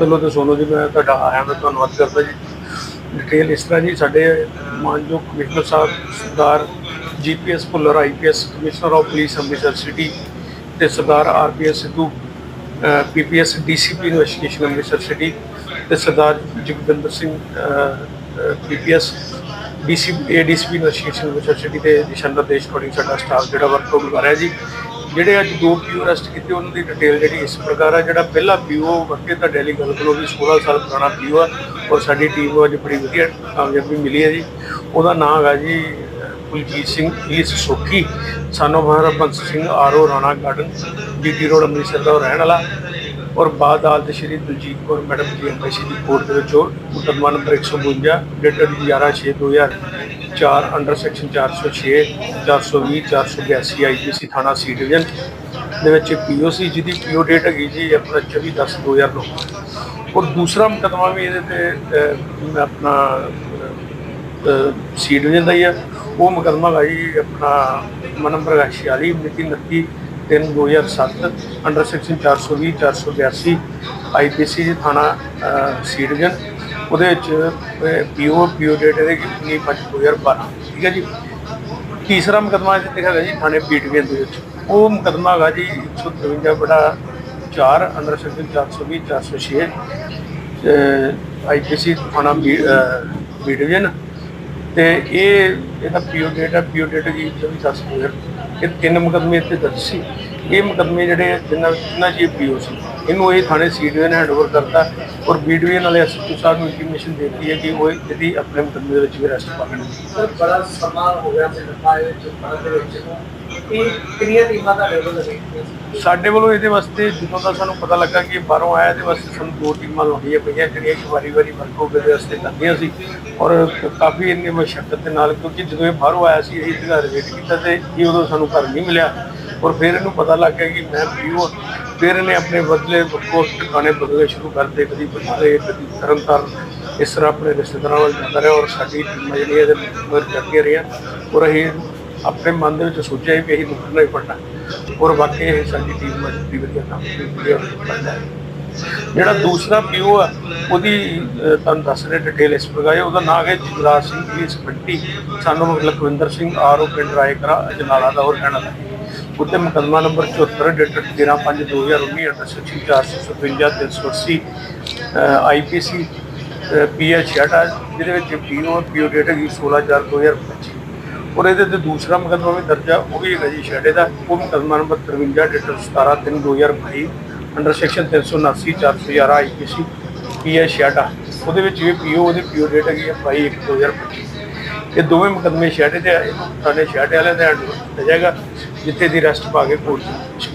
ਚਲੋ ਤੇ ਸੋਨੋ ਜੀ, ਮੈਂ ਤੁਹਾਡਾ ਆਇਆ, ਮੈਂ ਧੰਨਵਾਦ ਕਰਦਾ ਜੀ। ਡਿਟੇਲ ਇਸ ਤਰ੍ਹਾਂ ਜੀ, ਸਾਡੇ ਮਾਨਯੋਗ commissioner Sahib, Sardar GPS Bhullar IPS commissioner of police Amritsar city ਤੇ Sardar RPS Sidhu PPS DCP investigation Amritsar city ਤੇ Sardar Jagwinder Singh PPS DCP ADCP investigation Amritsar city ਦੇ ਦਿਸ਼ਾ ਨਿਰਦੇਸ਼ ਅਕੋਰਡਿੰਗ ਸਾਡਾ ਸਟਾਫ ਜਿਹੜਾ ਵਰਕ ਆਊਟ ਕਰ ਰਿਹਾ ਜੀ। ਜਿਹੜੇ ਅੱਜ ਦੋ ਪੀਓ ਅਰੈਸਟ ਕੀਤੇ, ਉਹਨਾਂ ਦੀ ਡਿਟੇਲ ਜਿਹੜੀ ਇਸ ਪ੍ਰਕਾਰ ਆ, ਜਿਹੜਾ ਪਹਿਲਾ ਪੀਓ ਵਰਕੇ ਤਾਂ ਡੈਲੀ ਗੱਲ ਕੋਲ ਵੀ 16 ਸਾਲ ਪੁਰਾਣਾ ਪੀਓ ਆ ਔਰ ਸਾਡੀ ਟੀਮ ਨੂੰ ਅੱਜ ਬੜੀ ਵਧੀਆ ਕਾਮਯਾਬੀ ਮਿਲੀ ਹੈ ਜੀ। ਉਹਦਾ ਨਾਮ ਹੈਗਾ ਜੀ, ਕੁਲਜੀਤ ਸਿੰਘ ਈਸ ਸੋਖੀ ਸਾਨੋ Maharbans Singh R O Rana garden GT road Amritsar ਦਾ ਉਹ ਰਹਿਣ ਵਾਲਾ। ਔਰ ਬਾਅਦ ਆਲਤ ਸ਼੍ਰੀ ਦਲਜੀਤ ਕੌਰ, ਮੈਡਮ ਜੀ ਐਮਬੈਸੀ ਦੀ ਕੋਰਟ ਦੇ ਵਿੱਚੋਂ ਮੁਕੱਦਮਾ number 152 dated 11/6/2004 under section 406 420 482 IPC ਥਾਣਾ ਸੀ ਡਿਵੀਜ਼ਨ ਦੇ ਵਿੱਚ ਪੀਓਸੀ ਜਿਹਦੀ ਪੀਓ ਡੇਟ ਹੈਗੀ ਜੀ ਆਪਣਾ 24/10/2009 ਔਰ ਦੂਸਰਾ ਮੁਕੱਦਮਾ ਵੀ ਇਹਦੇ ਤੇ ਆਪਣਾ ਸੀ ਡਿਵੀਜ਼ਨ ਦਾ ਹੀ ਹੈ ਉਹ ਮੁਕੱਦਮਾ ਹੈਗਾ ਜੀ ਆਪਣਾ ਮੁਕੱਦਮਾ ਨੰਬਰ ਹੈਗਾ 46 ਮਿਤੀ 29 3 2007 ਅੰਡਰ ਸੈਕਸ਼ਨ 420 482 ਆਈਪੀਸੀ ਜੀ ਥਾਣਾ ਸੀ ਡਿਵੀਜ਼ਨ ਉਹਦੇ ਵਿੱਚ ਪੀਓ ਪੀਓ ਡੇਟ ਇਹਦੇ 19 5 2012 ਠੀਕ ਹੈ ਜੀ ਤੀਸਰਾ ਮੁਕੱਦਮਾ ਜਿੱਥੇ ਹੈਗਾ ਜੀ, ਥਾਣੇ ਪੀਟੀਐਨ ਦੇ ਵਿੱਚ ਉਹ ਮੁਕੱਦਮਾ ਹੈਗਾ ਜੀ 153 ਬੜਾ 4 ਅੰਡਰ ਸੈਕਸ਼ਨ 420 406 ਆਈਪੀਸੀ ਥਾਣਾ ਬੀ ਬੀ ਡਿਵੀਜ਼ਨ ਤੇ ਇਹ, ਇਹਦਾ ਪੀਓ ਡੇਟ ਹੈ ਪੀਓ ਡੇਟ ਜੀ 24 ਦਸ ਦੋ ਹਜ਼ਾਰ। ਇਹ ਤਿੰਨ ਮੁਕੱਦਮੇ ਇੱਥੇ ਦਰਜ ਸੀ। ਇਹ ਮੁਕੱਦਮੇ ਜਿਹੜੇ ਜਿੰਨਾ ਜਿੰਨਾ ਜੀ ਪੀਓ ਸੀ। ਇਹਨੂੰ ਇਹ ਥਾਣੇ ਸੀ ਡਿਵੀਜ਼ਨ ਹੈਂਡਓਵਰ ਕਰਤਾ ਔਰ ਬੀ ਡਿਵੀਜ਼ਨ ਵਾਲੇ ਐਸਪੀ ਸਾਹਿਬ ਨੂੰ ਇਨਫੋਰਮੇਸ਼ਨ ਦੇ ਦਿੱਤੀ ਹੈ ਕਿ ਉਹ ਇਹਦੀ ਆਪਣੇ ਮੁਕੱਦਮੇ ਦੇ ਵਿੱਚ ਵੀ ਅਰੈਸਟ ਪਾ ਸਰ, ਬੜਾ ਸਮਾਂ ਹੋ ਗਿਆ ਮੈਨੂੰ। ਪਾਏ ਚ ਦੇ ਵਿੱਚ। ਇਹ ਕਿੰਨੀਆਂ ਟੀਮਾਂ ਦਾ ਲੈਵਲ ਲੱਗੀਆਂ ਸਾਡੇ ਵੱਲੋਂ ਇਹਦੇ ਵਾਸਤੇ ਜਦੋਂ ਦਾ ਸਾਨੂੰ ਪਤਾ ਲੱਗਾ ਕਿ ਬਾਹਰੋਂ ਆਇਆ, ਇਹਦੇ ਵਾਸਤੇ ਸਾਨੂੰ ਦੋ ਟੀਮਾਂ ਲਾਉਣੀਆਂ ਪਈਆਂ, ਜਿਹੜੀਆਂ ਕਿ ਵਾਰੀ-ਵਾਰੀ ਵਰਕ ਆਊਟ ਦੇ ਵਾਸਤੇ ਕਰਦੀਆਂ ਸੀ ਔਰ ਕਾਫੀ ਇੰਨੀ ਮਸ਼ੱਕਤ ਦੇ ਨਾਲ ਕਿਉਂਕਿ ਜਦੋਂ ਇਹ ਬਾਹਰੋਂ ਆਇਆ ਸੀ, ਅਸੀਂ ਇਹਦਾ ਰਿਜੈਕਟ ਕੀਤਾ ਤੇ ਇਹ ਉਦੋਂ ਸਾਨੂੰ ਘਰ ਨਹੀਂ ਮਿਲਿਆ ਔਰ ਫਿਰ ਇਹਨੂੰ ਪਤਾ ਲੱਗ ਗਿਆ ਕਿ ਮੈਂ ਪੀਓ ਫਿਰ ਇਹਨੇ ਆਪਣੇ ਬਦਲੇ ਕੋਟ ਟਿਕਾਣੇ ਬਦਲਣੇ ਸ਼ੁਰੂ ਕਰਦੇ ਕਦੀ ਬਦਲੇ, ਕਦੀ ਤਰਨਤਾਰਨ, ਇਸ ਤਰ੍ਹਾਂ ਆਪਣੇ ਰਿਸ਼ਤੇਦਾਰਾਂ ਵੱਲ ਜਾਂਦਾ ਰਿਹਾ ਔਰ ਸਾਡੀ ਟੀਮਾਂ ਜਿਹੜੀਆਂ ਇਹਦੇ ਮਦਦ ਕਰਦੀਆਂ ਰਹੀਆਂ ਔਰ ਅਸੀਂ ਆਪਣੇ ਮਨ ਦੇ ਵਿੱਚ ਸੋਚਿਆ ਸੀ ਕਿ ਅਸੀਂ ਮੁਕਰਨਾ ਹੀ ਪੜਨਾ ਔਰ ਵਾਕਈ ਇਹ ਸਾਡੀ ਟੀਮ ਅੱਜ ਵਧੀਆ ਕੰਮ ਕੀਤੀ ਹੈ ਜਿਹੜਾ ਦੂਸਰਾ ਪੀਓ ਆ, ਉਹਦੀ ਤੁਹਾਨੂੰ ਦੱਸ ਰਿਹਾ ਡਿਟੇਲ ਇਸ ਪ੍ਰਕਾਰ ਹੈ। ਉਹਦਾ ਨਾਮ ਹੈ ਜਗਰਾਜ ਸਿੰਘ ਜੀ ਸਪੰਟੀ ਸਾਨੂੰ ਲਖਵਿੰਦਰ ਸਿੰਘ, ਆਰਓ ਪਿੰਡ ਰਾਏਕਰਾ, ਅਜਨਾਲਾ ਦਾ ਹੋਰ ਕਹਿਣਾ ਦਾ ਉੱਤੇ ਮੁਕੱਦਮਾ number 74 dated 13/5/2019 under section 457 380 IPC PH 66 ਜਿਹਦੇ ਵਿੱਚ ਪੀਓ ਪੀਓ ਡੇਟ ਹੈਗੀ 16/4/2025 ਔਰ ਇਹਦੇ ਤੇ ਦੂਸਰਾ ਮੁਕੱਦਮਾ ਵੀ ਦਰਜ ਆ, ਉਹ ਵੀ ਹੈਗਾ ਜੀ ਛੇੜੇ ਦਾ, ਉਹ ਮੁਕੱਦਮਾ number 53 dated 17 3 2022 under section 379 411 IPC PH 66 ਉਹਦੇ ਵਿੱਚ ਇਹ ਪੀਓ ਉਹਦੇ ਪੀਓ ਡੇਟ ਹੈਗੀ ਹੈ 22 1 2025 ਇਹ ਦੋਵੇਂ ਮੁਕੱਦਮੇ ਛੇੜੇ ਤੇ ਆ ਇਹਨੂੰ ਸਾਡੇ ਛੇੜੇ ਵਾਲਿਆਂ ਦੇ ਹੈਂਡ ਕੀਤਾ ਜਾਏਗਾ ਜਿੱਥੇ ਦੀ ਰੈਸਟ ਪਾ ਕੇ ਕੋਰਟ